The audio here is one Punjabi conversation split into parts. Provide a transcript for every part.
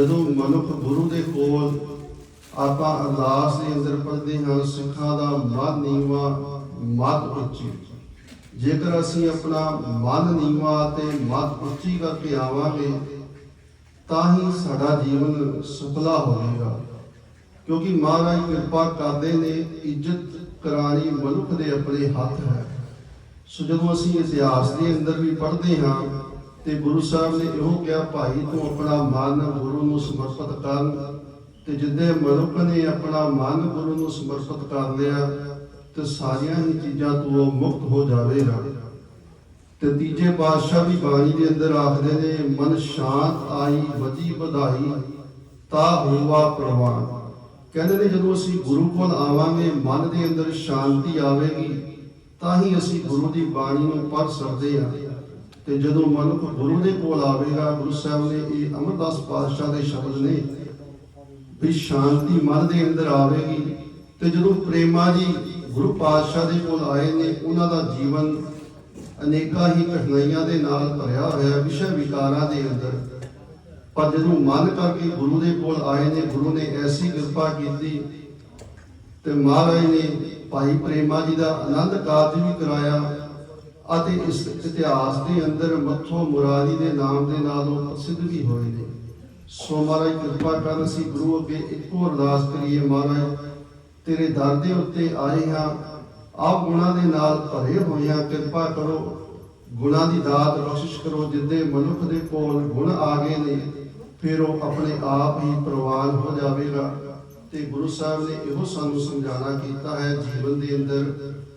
ਜਦੋਂ ਮਨੁੱਖ ਗੁਰੂ ਦੇ ਕੋਲ ਆਪਾਂ ਅਰਦਾਸ ਦੇ ਅੰਦਰ ਪੜ੍ਹਦੇ ਹਾਂ, ਸਿੱਖਾਂ ਦਾ ਮਨ ਨੀਵਾ ਮਤ ਉੱਚੀ। ਜੇਕਰ ਅਸੀਂ ਆਪਣਾ ਮਨ ਨੀਵਾ ਤੇ ਮਤ ਉੱਚੀ ਕਰਕੇ ਆਵਾਂਗੇ, ਤਾਂ ਹੀ ਸਾਡਾ ਜੀਵਨ ਸੁਖਲਾ ਹੋਵੇਗਾ। ਕਿਉਂਕਿ ਮਹਾਰਾਜ ਕਿਰਪਾ ਕਰਦੇ ਨੇ, ਇੱਜ਼ਤ ਕਰਾਣੀ ਮਨੁੱਖ ਦੇ ਆਪਣੇ ਹੱਥ ਹੈ। ਸੋ ਜਦੋਂ ਅਸੀਂ ਇਤਿਹਾਸ ਦੇ ਅੰਦਰ ਵੀ ਪੜ੍ਹਦੇ ਹਾਂ ਤੇ ਗੁਰੂ ਸਾਹਿਬ ਨੇ ਇਹੋ ਕਿਹਾ, ਭਾਈ, ਤੂੰ ਆਪਣਾ ਮਨ ਗੁਰੂ ਨੂੰ ਸਮਰਪਿਤ ਕਰ ਤੇ ਜਿੱਦੇ ਮਨੁੱਖ ਨੇ ਆਪਣਾ ਮਨ ਗੁਰੂ ਨੂੰ ਸਮਰਪਿਤ ਕਰ ਲਿਆ, ਤੇ ਸਾਰੀਆਂ ਹੀ ਚੀਜ਼ਾਂ ਤੋਂ ਉਹ ਮੁਕਤ ਹੋ ਜਾਵੇਗਾ। ਤੇ ਤੀਜੇ ਪਾਤਸ਼ਾਹ ਵੀ ਬਾਣੀ ਦੇ ਅੰਦਰ ਆਖਦੇ ਨੇ, ਮਨ ਸ਼ਾਂਤ ਆਈ, ਵਧੀ, ਵਧਾਈ, ਤਾ ਹੋਵਾ ਪ੍ਰਵਾਨ। ਕਹਿੰਦੇ ਨੇ, ਜਦੋਂ ਅਸੀਂ ਗੁਰੂ ਕੋਲ ਆਵਾਂਗੇ, ਮਨ ਦੇ ਅੰਦਰ ਸ਼ਾਂਤੀ ਆਵੇਗੀ, ਤਾਂ ਹੀ ਅਸੀਂ ਗੁਰੂ ਦੀ ਬਾਣੀ ਨੂੰ ਪੜ੍ਹ ਸਕਦੇ ਹਾਂ। ਤੇ ਜਦੋਂ ਮਨੁੱਖ ਗੁਰੂ ਦੇ ਕੋਲ ਆਵੇਗਾ, ਗੁਰੂ ਸਾਹਿਬ ਨੇ ਇਹ ਅਮਰਦਾਸ ਪਾਤਸ਼ਾਹ ਦੇ ਸ਼ਬਦ ਨੇ ਵੀ ਸ਼ਾਂਤੀ ਮਨ ਦੇ ਅੰਦਰ ਆਵੇਗੀ ਤੇ ਜਦੋਂ ਪ੍ਰੇਮਾ ਜੀ ਗੁਰੂ ਪਾਤਸ਼ਾਹ ਦੇ ਕੋਲ ਆਏ ਨੇ, ਉਹਨਾਂ ਦਾ ਜੀਵਨ ਅਨੇਕਾਂ ਹੀ ਕਠਿਨਾਈਆਂ ਦੇ ਨਾਲ ਭਰਿਆ ਹੋਇਆ, ਵਿਸ਼ੇ ਵਿਕਾਰਾਂ ਦੇ ਅੰਦਰ। ਪਰ ਜਦੋਂ ਮਨ ਕਰਕੇ ਗੁਰੂ ਦੇ ਕੋਲ ਆਏ ਨੇ, ਗੁਰੂ ਨੇ ਐਸੀ ਕਿਰਪਾ ਕੀਤੀ ਤੇ ਮਹਾਰਾਜ ਨੇ ਭਾਈ ਪ੍ਰੇਮਾ ਜੀ ਦਾ ਆਨੰਦ ਕਾਰਜ ਵੀ ਕਰਾਇਆ। ਅਤੇ ਇਸ ਇਤਿਹਾਸ ਦੇ ਅੰਦਰ ਮੱਥੋ ਮੁਰਾਰੀ ਦੇ ਨਾਮ ਦੇ ਨਾਲ ਉਹ ਪ੍ਰਸਿੱਧ ਵੀ ਹੋਏ ਨੇ। ਸੋ ਮਹਾਰਾਜ, ਕਿਰਪਾ ਕਰਨ ਅਸੀਂ ਗੁਰੂ ਅੱਗੇ ਇੱਕੋ ਅਰਦਾਸ ਕਰੀਏ, ਮਹਾਰਾਜ, ਤੇਰੇ ਦਰ ਦੇ ਉੱਤੇ ਆਏ ਹਾਂ, ਆਪ ਗੁਣਾਂ ਦੇ ਨਾਲ ਭਰੇ ਹੋਏ ਹਾਂ, ਕਿਰਪਾ ਕਰੋ, ਗੁਣਾਂ ਦੀ ਦਾਤ ਬਖਸ਼ਿਸ਼ ਕਰੋ, ਜਿੱਦੇ ਮਨੁੱਖ ਦੇ ਕੋਲ ਗੁਣ ਆ ਗਏ ਨੇ, ਫਿਰ ਉਹ ਆਪਣੇ ਆਪ ਹੀ ਪ੍ਰਵਾਨ ਹੋ ਜਾਵੇਗਾ। ਤੇ ਗੁਰੂ ਸਾਹਿਬ ਨੇ ਇਹੋ ਸਾਨੂੰ ਸਮਝਾਣਾ ਕੀਤਾ ਹੈ, ਜੀਵਨ ਦੇ ਅੰਦਰ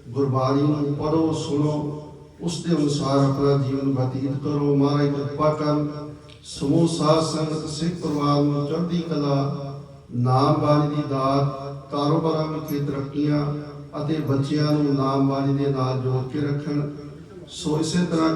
ਗੁਰਬਾਣੀ ਨੂੰ ਪੜੋ ਸੁਣੋ ਉਸ ਦੇ ਅਨੁਸਾਰ ਆਪਣਾ ਜੀਵਨ ਬਤੀਤ ਕਰੋ। ਮਹਾਰਾਜ ਕਿਰਪਾ ਕਰਨ ਸਮੂਹ, ਸਾਧ, ਸੰਗਤ, ਸਿੱਖ ਪਰਿਵਾਰ ਨੂੰ ਚੜ੍ਹਦੀ ਕਲਾ, ਨਾਮਬਾਣੀ ਦੀ ਦਾਤ, ਕਾਰੋਬਾਰਾਂ ਵਿੱਚ ਤਰੱਕੀਆਂ ਅਤੇ ਬੱਚਿਆਂ ਨੂੰ ਨਾਮਬਾਣੀ ਦੇ ਨਾਲ ਜੋੜ ਕੇ ਰੱਖਣ। ਸੋ ਇਸੇ ਤਰ੍ਹਾਂ